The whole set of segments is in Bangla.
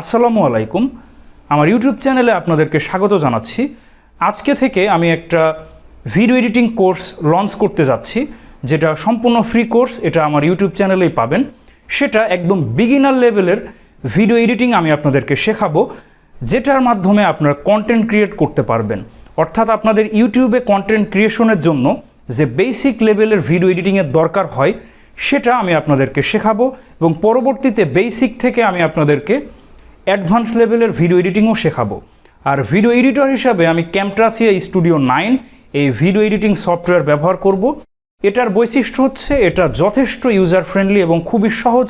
আসসালামু আলাইকুম। আমার ইউটিউব চ্যানেলে আপনাদেরকে স্বাগত জানাচ্ছি। আজকে থেকে আমি একটা ভিডিও এডিটিং কোর্স লঞ্চ করতে যাচ্ছি, যেটা সম্পূর্ণ ফ্রি কোর্স, এটা আমার ইউটিউব চ্যানেলেই পাবেন। সেটা একদম বিগিনার লেভেলের ভিডিও এডিটিং আমি আপনাদেরকে শেখাবো, যেটার মাধ্যমে আপনারা কন্টেন্ট ক্রিয়েট করতে পারবেন। অর্থাৎ আপনাদের ইউটিউবে কন্টেন্ট ক্রিয়েশনের জন্য যে বেসিক লেভেলের ভিডিও এডিটিংয়ের দরকার হয়, সেটা আমি আপনাদেরকে শেখাবো এবং পরবর্তীতে বেসিক থেকে আমি আপনাদেরকে অ্যাডভান্স লেভেলের ভিডিও এডিটিংও শেখাবো। আর ভিডিও এডিটর হিসাবে আমি ক্যামট্রাসিয়া স্টুডিও নাইন এই ভিডিও এডিটিং সফটওয়্যার ব্যবহার করব। এটার বৈশিষ্ট্য হচ্ছে এটা যথেষ্ট ইউজার ফ্রেন্ডলি এবং খুবই সহজ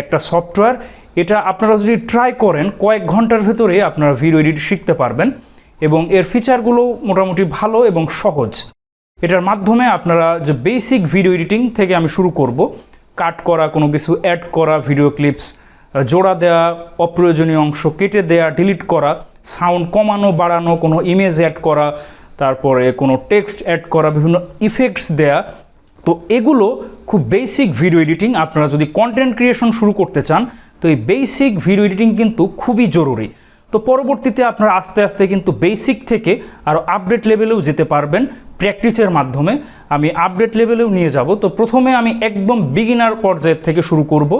একটা সফটওয়্যার। এটা আপনারা যদি ট্রাই করেন, কয়েক ঘণ্টার ভেতরে আপনারা ভিডিও এডিট শিখতে পারবেন এবং এর ফিচারগুলো মোটামুটি ভালো এবং সহজ। এটার মাধ্যমে আপনারা যে বেসিক ভিডিও এডিটিং থেকে আমি শুরু করব। কাট করা, কোনো কিছু অ্যাড করা ভিডিও ক্লিপস জোড়া দেওয়া অপ্রয়োজনীয় অংশ কেটে দেওয়া ডিলিট করা সাউন্ড কমানো, বাড়ানো, কোনো ইমেজ অ্যাড করা, তারপরে কোনো টেক্সট অ্যাড করা, বিভিন্ন ইফেক্টস দেয়া। তো এগুলো খুব বেসিক ভিডিও এডিটিং আপনারা যদি কন্টেন্ট ক্রিয়েশন শুরু করতে চান, তো এই বেসিক ভিডিও এডিটিং কিন্তু খুবই জরুরি। তো পরবর্তীতে আপনারা আস্তে আস্তে কিন্তু বেসিক থেকে আরও আপডেট লেভেলেও যেতে পারবেন প্র্যাকটিসের মাধ্যমে। আমি আপডেট লেভেলেও নিয়ে যাব। তো প্রথমে আমি একদম বিগিনার পর্যায়ের থেকে শুরু করব।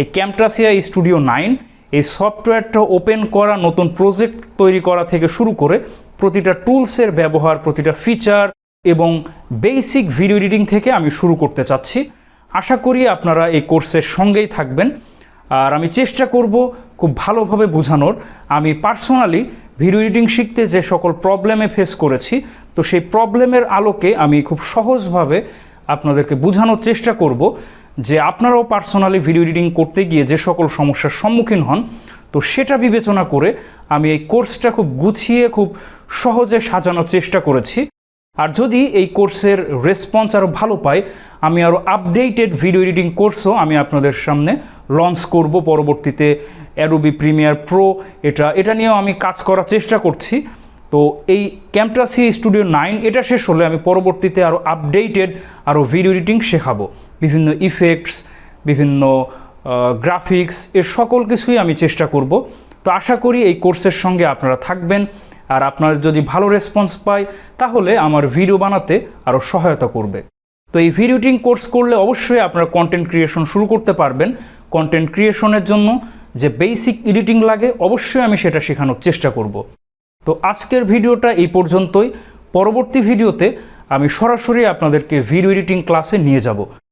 এই ক্যামট্রাসিয়া স্টুডিও নাইন এই সফটওয়্যারটা ওপেন করা, নতুন প্রজেক্ট তৈরি করা থেকে শুরু করে প্রতিটা টুলসের ব্যবহার, প্রতিটা ফিচার এবং বেসিক ভিডিও এডিটিং থেকে আমি শুরু করতে চাচ্ছি। আশা করি আপনারা এই কোর্সের সঙ্গেই থাকবেন। আর আমি চেষ্টা করব খুব ভালোভাবে বোঝানোর। আমি পার্সোনালি ভিডিও এডিটিং শিখতে যে সকল প্রবলেমে ফেস করেছি, তো সেই প্রবলেমের আলোকে আমি খুব সহজভাবে আপনাদেরকে বোঝানোর চেষ্টা করব যে আপনারাও পার্সোনালি ভিডিও এডিটিং করতে গিয়ে যে সকল সমস্যার সম্মুখীন হন, তো সেটা বিবেচনা করে আমি এই কোর্সটা খুব গুছিয়ে, খুব সহজে সাজানোর চেষ্টা করেছি। আর যদি এই কোর্সের রেসপন্স আরও ভালো পাই, আমি আরও আপডেটেড ভিডিও এডিটিং কোর্সও আমি আপনাদের সামনে লঞ্চ করব পরবর্তীতে অ্যাডোবি প্রিমিয়ার প্রো এটা এটা নিয়েও আমি কাজ করার চেষ্টা করছি। তো এই ক্যামট্রাসি স্টুডিও নাইন এটা শেষ হলে আমি পরবর্তীতে আরও আপডেটেড আরও ভিডিও এডিটিং শেখাবো। বিভিন্ন ইফেক্টস বিভিন্ন গ্রাফিক্স এর সকল কিছুই আমি চেষ্টা করব। তো আশা করি এই কোর্সের সঙ্গে আপনারা থাকবেন। আর আপনার যদি ভালো রেসপন্স পাই, তাহলে আমার ভিডিও বানাতে আরও সহায়তা করবে। তো এই ভিডিও এডিটিং কোর্স করলে অবশ্যই আপনারা কন্টেন্ট ক্রিয়েশন শুরু করতে পারবেন। কন্টেন্ট ক্রিয়েশনের জন্য যে বেসিক এডিটিং লাগে, অবশ্যই আমি সেটা শেখানোর চেষ্টা করব। তো আজকের ভিডিওটা এই পর্যন্তই। পরবর্তী ভিডিওতে আমি সরাসরি আপনাদেরকে ভিডিও এডিটিং ক্লাসে নিয়ে যাব।